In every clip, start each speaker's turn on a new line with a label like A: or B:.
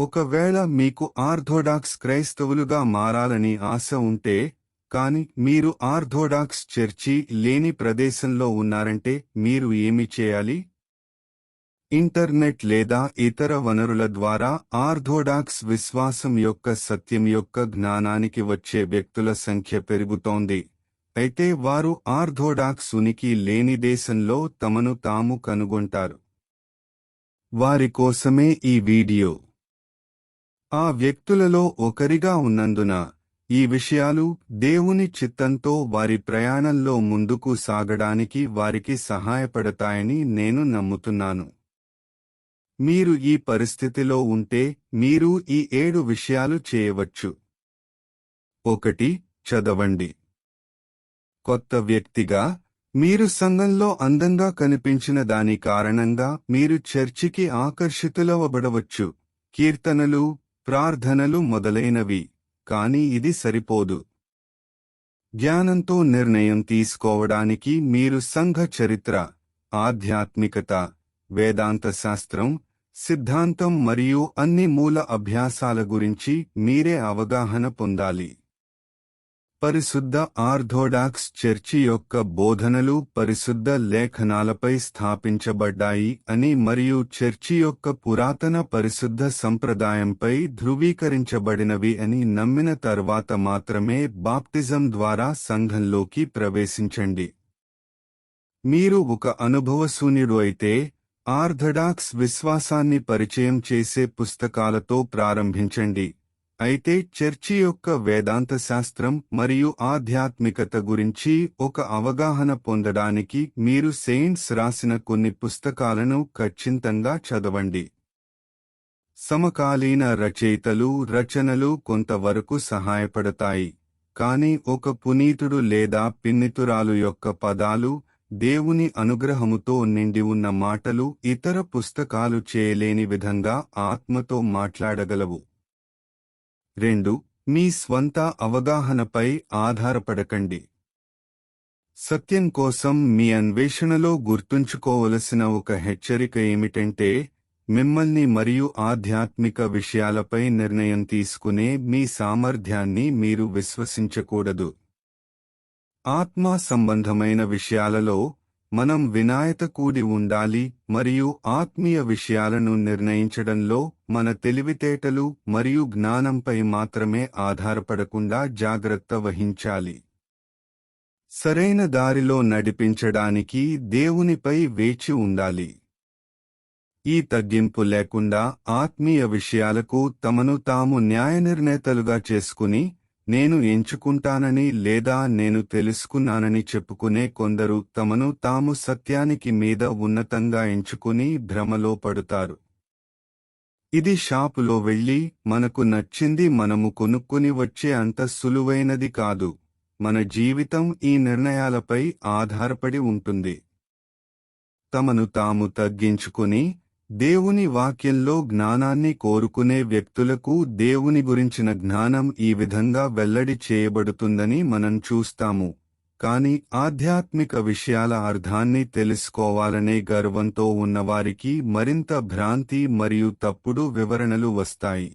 A: ఒకవేళ మీకు ఆర్థోడాక్స్ క్రైస్తవులుగా మారాలని ఆశ ఉంటే కాని మీరు ఆర్థోడాక్స్ చర్చి లేని ప్రదేశంలో ఉన్నారంటే మీరు ఏమి చేయాలి? ఇంటర్నెట్ లేదా ఇతర వనరుల ద్వారా ఆర్థోడాక్స్ విశ్వాసం యొక్క సత్యం యొక్క జ్ఞానానికి వచ్చే వ్యక్తుల సంఖ్య పెరుగుతోంది. అయితే వారు ఆర్థోడాక్స్ ఉనికి లేని దేశంలో తమను తాము కనుగొంటారు. వారి కోసమే ఈ వీడియో. ఆ వ్యక్తులలో ఒకరిగా ఉన్నందున ఈ విషయాలు దేవుని చిత్తంతో వారి ప్రయాణంలో ముందుకు సాగడానికి వారికి సహాయపడతాయని నేను నమ్ముతున్నాను. మీరు ఈ పరిస్థితిలో ఉంటే మీరు ఈ ఏడు విషయాలు చేయవచ్చు. ఒకటి చదవండి. కొత్త వ్యక్తిగా మీరు సంఘంలో అందంగా కనిపించిన దాని కారణంగా మీరు చర్చికి ఆకర్షితులవబడవచ్చు. కీర్తనలు ప్రార్థనలు మొదలైనవి కానీ ఇది సరిపోదు. జ్ఞానంతో నిర్ణయం తీసుకోవడానికి మీరు సంఘ చరిత్ర ఆధ్యాత్మికత వేదాంత శాస్త్రం సిద్ధాంతం మరియు అన్ని మూల అభ్యాసాల గురించి మీరే అవగాహన పొందాలి. పరిశుద్ధ ఆర్థోడాక్స్ చర్చి యొక్క బోధనలు పరిశుద్ధ లేఖనాలపై స్థాపించబడ్డాయి అని మరియు చర్చి యొక్క పురాతన పరిశుద్ధ సంప్రదాయంపై ధృవీకరించబడినవి అని నమ్మిన తర్వాత మాత్రమే బాప్టిజం ద్వారా సంఘంలోకి ప్రవేశించండి. మీరు ఒక అనుభవశూన్యుడు అయితే ఆర్థడాక్స్ విశ్వాసాన్ని పరిచయం చేసే పుస్తకాలతో ప్రారంభించండి. అయితే చర్చి యొక్క వేదాంత శాస్త్రం మరియు ఆధ్యాత్మికత గురించి ఒక అవగాహన పొందడానికి మీరు సెయింట్స్ రాసిన కొన్ని పుస్తకాలను ఖచ్చితంగా చదవండి. సమకాలీన రచయితలు రచనలు కొంతవరకు సహాయపడతాయి. కాని ఒక పునీతుడు లేదా పిన్నితురాలు యొక్క పదాలు దేవుని అనుగ్రహముతో నిండి ఉన్న మాటలు ఇతర పుస్తకాలు చేయలేని విధంగా ఆత్మతో మాట్లాడగలవు. రెండు మీ స్వంత అవగాహనపై ఆధారపడకండి. సత్యం కోసం మీ అన్వేషణలో గుర్తుంచుకోవలసిన ఒక హెచ్చరిక ఏమిటంటే మిమ్మల్ని మరియు ఆధ్యాత్మిక విషయాలపై నిర్ణయం తీసుకునే మీ సామర్థ్యాన్ని మీరు విశ్వసించకూడదు. ఆత్మా సంబంధమైన విషయాలలో మనం వినాయత కూడి ఉండాలి మరియు ఆత్మీయ విషయాలను నిర్ణయించడంలో మన తెలివితేటలు మరియు జ్ఞానంపై మాత్రమే ఆధారపడకుండా జాగ్రత్త వహించాలి. సరైన దారిలో నడిపించడానికి దేవునిపై వేచి ఉండాలి. ఈ తగ్గింపు లేకుండా ఆత్మీయ విషయాలకు తమను తాము న్యాయనిర్ణేతలుగా చేసుకుని నేను ఎంచుకుంటానని లేదా నేను తెలుసుకున్నానని చెప్పుకునే కొందరు తమను తాము సత్యానికి మీద ఉన్నతంగా ఎంచుకుని భ్రమలో పడుతారు. ఇది షాపులో వెళ్ళి మనకు నచ్చింది మనము కొనుక్కుని వచ్చే అంత సులువైనది కాదు. మన జీవితం ఈ నిర్ణయాలపై ఆధారపడి ఉంటుంది. తమను తాము తగ్గించుకుని దేవుని వాక్యంలో జ్ఞానాన్ని కోరుకునే వ్యక్తులకు దేవుని గురించిన జ్ఞానం ఈ విధంగా వెల్లడి చేయబడుతుందని మనం చూస్తాము. కాని ఆధ్యాత్మిక విషయాల అర్థాన్ని తెలుసుకోవాలనే గర్వంతో ఉన్నవారికి మరింత భ్రాంతి మరియు తప్పుడు వివరణలు వస్తాయి.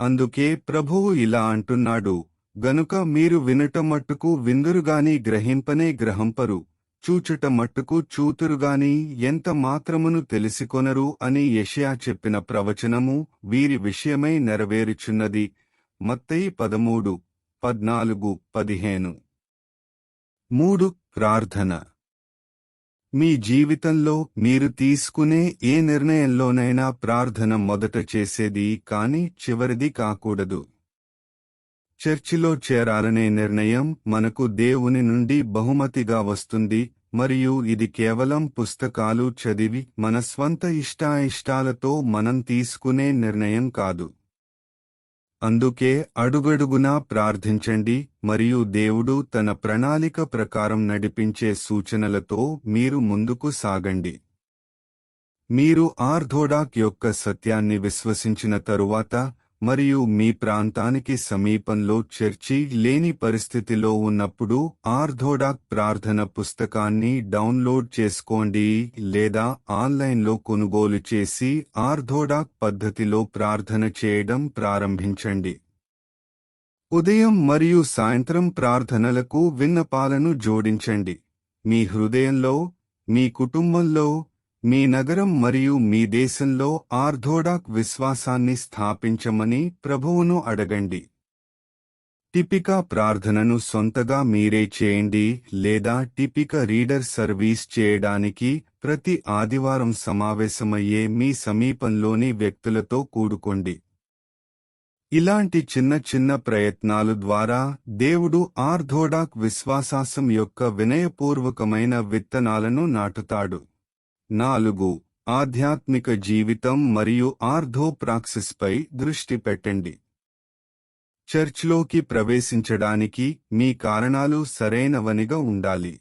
A: అందుకే ప్రభువు ఇలా అంటున్నాడు గనుక మీరు వినట మట్టుకు విందురుగాని గ్రహింపనే గ్రహంపరు. చూచుట మట్టుకు చూతురుగాని ఎంత మాత్రమును తెలిసికొనరు అని యషయా చెప్పిన ప్రవచనము వీరి విషయమై నెరవేరుచున్నది. మత్తయి పదమూడు పద్నాలుగు పదిహేను. మూడు ప్రార్థన. మీ జీవితంలో మీరు తీసుకునే ఏ నిర్ణయంలోనైనా ప్రార్థన మొదట చేసేది కాని చివరిది కాకూడదు. చర్చిలో చేరాలనే నిర్ణయం మనకు దేవుని నుండి బహుమతిగా వస్తుంది మరియు ఇది కేవలం పుస్తకాలు చదివి మన స్వంత ఇష్టాయిష్టాలతో మనం తీసుకునే నిర్ణయం కాదు. అందుకే అడుగడుగునా ప్రార్థించండి మరియు దేవుడు తన ప్రణాళిక ప్రకారం నడిపించే సూచనలతో మీరు ముందుకు సాగండి. మీరు ఆర్థోడాక్ యొక్క సత్యాన్ని విశ్వసించిన తరువాత మరియు మీ ప్రాంతానికి సమీపంలో చర్చి లేని పరిస్థితిలో ఉన్నప్పుడు ఆర్థోడాక్ ప్రార్థన పుస్తకాన్ని డౌన్లోడ్ చేసుకోండి లేదా ఆన్లైన్లో కొనుగోలు చేసి ఆర్థోడాక్ పద్ధతిలో ప్రార్థన చేయడం ప్రారంభించండి. ఉదయం మరియు సాయంత్రం ప్రార్థనలకు విన్నపాలను జోడించండి. మీ హృదయంలో మీ కుటుంబంలో మీ నగరం మరియు మీ దేశంలో ఆర్థోడాక్ విశ్వాసాన్ని స్థాపించమని ప్రభువును అడగండి. టిపికా ప్రార్థనను సొంతగా మీరే చేయండి లేదా టిపిక రీడర్ సర్వీస్ చేయడానికి ప్రతి ఆదివారం సమావేశమయ్యే మీ సమీపంలోని వ్యక్తులతో కూడుకోండి. ఇలాంటి చిన్న చిన్న ప్రయత్నాలు ద్వారా దేవుడు ఆర్థోడాక్ విశ్వాసాసం యొక్క వినయపూర్వకమైన విత్తనాలను నాటుతాడు. నాలుగు ఆధ్యాత్మిక జీవితం మరియు ఆర్థోప్రాక్సిస్పై దృష్టి పెట్టండి. చర్చ్లోకి ప్రవేశించడానికి మీ కారణాలు సరైనవనిగా ఉండాలి.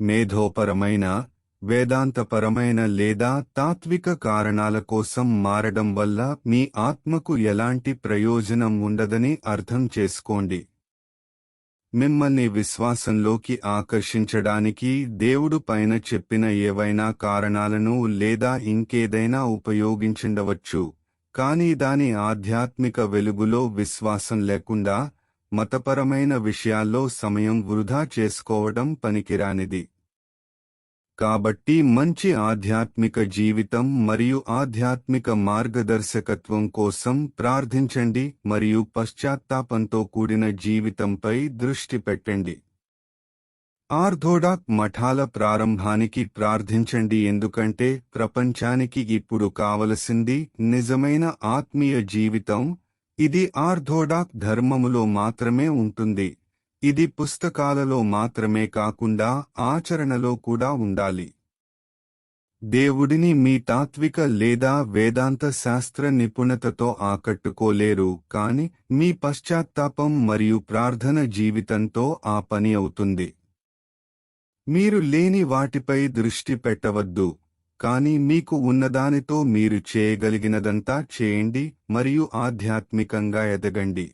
A: మేధోపరమైన వేదాంతపరమైన లేదా తాత్విక కారణాల కోసం మారడం వల్ల మీ ఆత్మకు ఎలాంటి ప్రయోజనం ఉండదని అర్థం చేసుకోండి. మిమ్మల్ని విశ్వాసంలోకి ఆకర్షించడానికి దేవుడు పైన చెప్పిన ఏవైనా కారణాలను లేదా ఇంకేదైనా ఉపయోగించుండవచ్చు. కానీ దాని ఆధ్యాత్మిక వెలుగులో విశ్వాసం లేకుండా మతపరమైన విషయాల్లో సమయం వృధా చేసుకోవడం పనికిరానిది. కాబట్టి మంచి ఆధ్యాత్మిక జీవితం మరియు ఆధ్యాత్మిక మార్గదర్శకత్వం కోసం ప్రార్థించండి మరియు పశ్చాత్తాపంతో కూడిన జీవితంపై దృష్టి పెట్టండి. ఆర్థోడాక్ మఠాల ప్రారంభానికి ప్రార్థించండి ఎందుకంటే ప్రపంచానికి ఇప్పుడు కావలసింది నిజమైన ఆత్మీయ జీవితం. ఇది ఆర్థోడాక్ ధర్మములో మాత్రమే ఉంటుంది. ఇది పుస్తకాలలో మాత్రమే కాకుండా ఆచరణలో కూడా ఉండాలి. దేవుడిని మీ తాత్విక లేదా వేదాంత శాస్త్ర నిపుణతతో ఆకట్టుకోలేరు కాని మీ పశ్చాత్తాపం మరియు ప్రార్థన జీవితంతో ఆ పని అవుతుంది. మీరు లేని వాటిపై దృష్టి పెట్టవద్దు కాని మీకు ఉన్నదానితో మీరు చేయగలిగినదంతా చేయండి మరియు ఆధ్యాత్మికంగా ఎదగండి.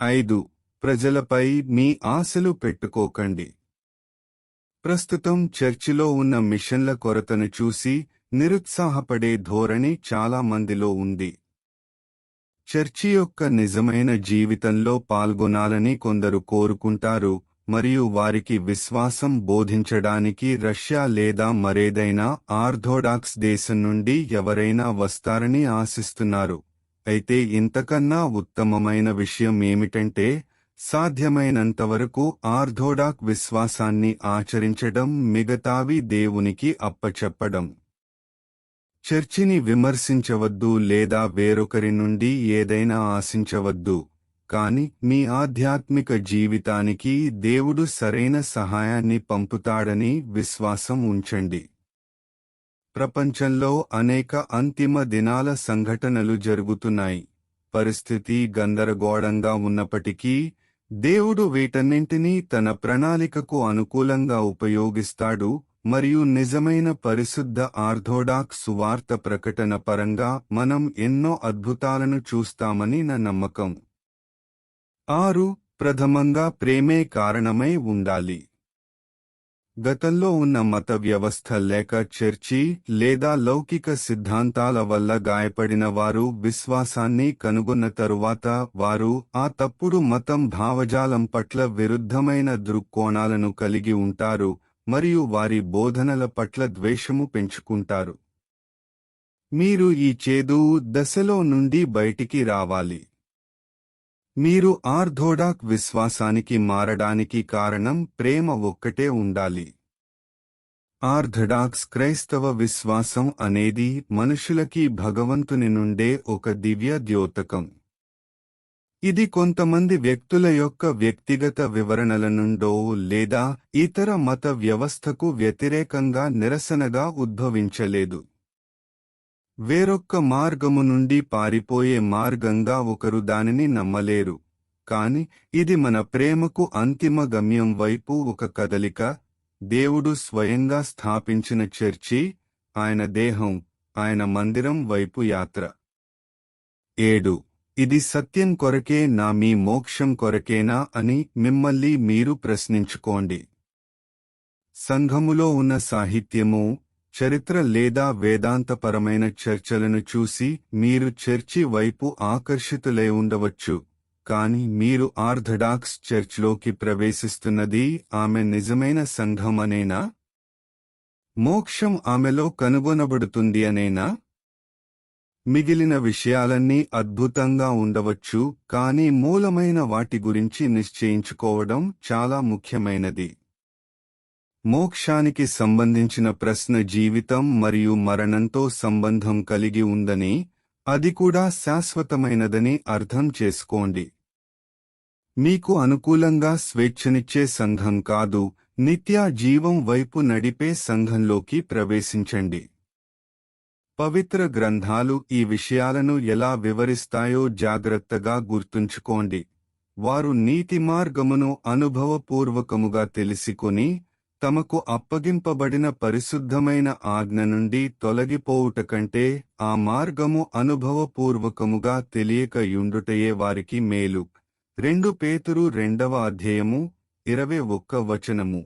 A: ఐదు ప్రజలపై మీ ఆశలు పెట్టుకోకండి. ప్రస్తుతం చర్చిలో ఉన్న మిషన్ల కొరతను చూసి నిరుత్సాహపడే ధోరణి చాలా మందిలో ఉంది. చర్చి యొక్క నిజమైన జీవితంలో పాల్గొనాలని కొందరు కోరుకుంటారు మరియు వారికి విశ్వాసం బోధించడానికి రష్యా లేదా మరేదైనా ఆర్థోడాక్స్ దేశం నుండి ఎవరైనా వస్తారని ఆశిస్తున్నారు. అయితే ఇంతకన్నా ఉత్తమమైన విషయం ఏమిటంటే సాధ్యమైనంతవరకు ఆర్థోడాక్ విశ్వాసాన్ని ఆచరించడం మిగతావి దేవునికి అప్పచెప్పడం. చర్చిని విమర్శించవద్దు లేదా వేరొకరి నుండి ఏదైనా ఆశించవద్దు. కాని మీ ఆధ్యాత్మిక జీవితానికి దేవుడు సరైన సహాయాన్ని పంపుతాడని విశ్వాసం ఉంచండి. ప్రపంచంలో అనేక అంతిమ దినాల సంఘటనలు జరుగుతున్నాయి. పరిస్థితి గందరగోళంగా ఉన్నప్పటికీ దేవుడు వీటన్నింటినీ తన ప్రణాళికకు అనుకూలంగా ఉపయోగిస్తాడు మరియు నిజమైన పరిశుద్ధ ఆర్థోడాక్స్ సువార్త ప్రకటన పరంగా మనం ఎన్నో అద్భుతాలను చూస్తామని నా నమ్మకం. ఆరు ప్రథమంగా ప్రేమే కారణమై ఉండాలి. గతంలో ఉన్న మత వ్యవస్థ లేక చర్చి లేదా లౌకిక సిద్ధాంతాల వల్ల గాయపడిన వారు విశ్వాసాన్ని కనుగొన్న తరువాత వారు ఆ తప్పుడు మతం భావజాలం పట్ల విరుద్ధమైన దృక్కోణాలను కలిగి ఉంటారు మరియు వారి బోధనల పట్ల ద్వేషము పెంచుకుంటారు. మీరు ఈ చేదు దశలో నుండి బయటికి రావాలి. మీరు ఆర్థోడాక్ విశ్వాసానికి మారడానికి కారణం ప్రేమ ఒక్కటే ఉండాలి. ఆర్థడాక్స్ క్రైస్తవ విశ్వాసం అనేది మనుషులకి భగవంతుని నుండే ఒక దివ్య ద్యోతకం. ఇది కొంతమంది వ్యక్తుల యొక్క వ్యక్తిగత వివరణల నుండో లేదా ఇతర మత వ్యవస్థకు వ్యతిరేకంగా నిరసనగా ఉద్భవించలేదు. వేరొక్క మార్గము నుండి పారిపోయే మార్గంగా ఒకరు దానిని నమ్మలేరు. కాని ఇది మన ప్రేమకు అంతిమ గమ్యం వైపు ఒక కదలిక. దేవుడు స్వయంగా స్థాపించిన చర్చి ఆయన దేహం ఆయన మందిరం వైపు యాత్ర. ఏడు. ఇది సత్యం కొరకే నా మీ మోక్షం కొరకేనా అని మిమ్మల్ని మీరు ప్రశ్నించుకోండి. సంఘములో ఉన్న సాహిత్యము చరిత్ర లేదా వేదాంతపరమైన చర్చలను చూసి మీరు చర్చి వైపు ఆకర్షితులై ఉండవచ్చు. కాని మీరు ఆర్థడాక్స్ చర్చ్లోకి ప్రవేశిస్తున్నది ఆమె నిజమైన సంఘం అనేనా? మోక్షం ఆమెలో కనుగొనబడుతుంది అనేనా? మిగిలిన విషయాలన్నీ అద్భుతంగా ఉండవచ్చు కానీ మూలమైన వాటి గురించి నిశ్చయించుకోవడం చాలా ముఖ్యమైనది. మోక్షానికి సంబంధించిన ప్రశ్న జీవితం మరియు మరణంతో సంబంధం కలిగి ఉందని అది కూడా శాశ్వతమైనదని అర్థం చేసుకోండి. మీకు అనుకూలంగా స్వేచ్ఛనిచ్చే సంఘం కాదు నిత్యా జీవం వైపు నడిపే సంఘంలోకి ప్రవేశించండి. పవిత్ర గ్రంథాలు ఈ విషయాలను ఎలా వివరిస్తాయో జాగ్రత్తగా గుర్తుంచుకోండి. వారు నీతి మార్గమును అనుభవపూర్వకముగా తెలిసికొని తమకు అప్పగింపబడిన పరిశుద్ధమైన ఆజ్ఞ నుండి తొలగిపోవుట కంటే ఆ మార్గము అనుభవపూర్వకముగా తెలియక యుండుటయే వారికి మేలు. రెండు పేతురు రెండవ అధ్యాయము ఇరవై ఒక్క వచనము.